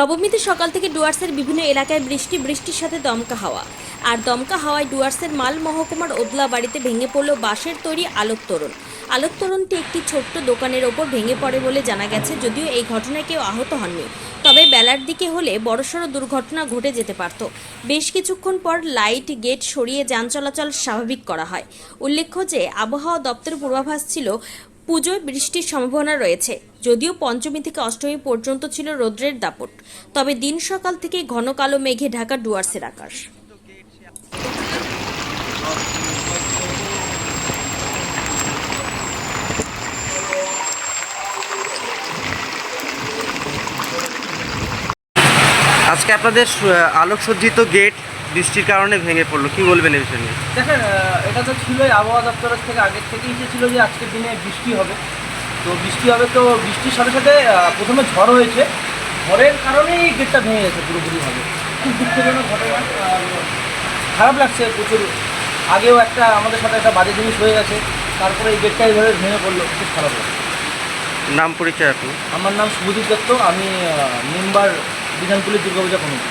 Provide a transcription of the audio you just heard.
নবমীতে সকাল থেকে ডুয়ার্সের বিভিন্ন এলাকায় বৃষ্টি, বৃষ্টির সাথে দমকা হাওয়া। আর দমকা হাওয়ায় ডুয়ার্সের মাল মহকুমার ওদলা বাড়িতে ভেঙে পড়ল বাঁশের তৈরি আলোক তোরণ। আলোক তোরণটি একটি ছোট্ট দোকানের ওপর ভেঙে পড়ে বলে জানা গেছে, যদিও এই ঘটনায় কেউ আহত হননি। তবে বেলার দিকে হলে বড়সড় দুর্ঘটনা ঘটে যেতে পারত। বেশ কিছুক্ষণ পর লাইট গেট সরিয়ে যান চলাচল স্বাভাবিক করা হয়। উল্লেখ্য যে, আবহাওয়া দপ্তরের পূর্বাভাস ছিল পুজোয় বৃষ্টির সম্ভাবনা রয়েছে, যদিও পঞ্চমী থেকে অষ্টমী পর্যন্ত ছিল রৌদ্রের দাপট। তবে দিন সকাল থেকে ঘন কালো মেঘে ঢাকা ডুয়ার্সের আকাশ। আজকে আপনাদের আলোকসজ্জিত গেট বৃষ্টির কারণে ভেঙে পড়ল কি বলবেন এই বিষয়ে নিয়ে? দেখেন এটা তো ছিলই আবহাওয়া দপ্তরের থেকে আগের থেকেই ছিল যে আজকের দিনে বৃষ্টি হবে। তো বৃষ্টি হবে তো বৃষ্টির সাথে সাথে প্রথমে ঝড় হয়েছে। ঝড়ের কারণেই গেটটা ভেঙে গেছে পুরোপুরিভাবে খুব দুঃখজনক ঘটনা। আর খারাপ লাগছে প্রচুর। আগেও একটা আমাদের সাথে একটা বাজে জিনিস হয়ে গেছে তারপরে এই গেটটা এইভাবে ভেঙে পড়ল খুব খারাপ লাগছে। নাম পরিচয় আপনি? আমার নাম শুভজিৎ দত্ত আমি মেম্বার বিধানপুলি দুর্গাপূজা কমিটি।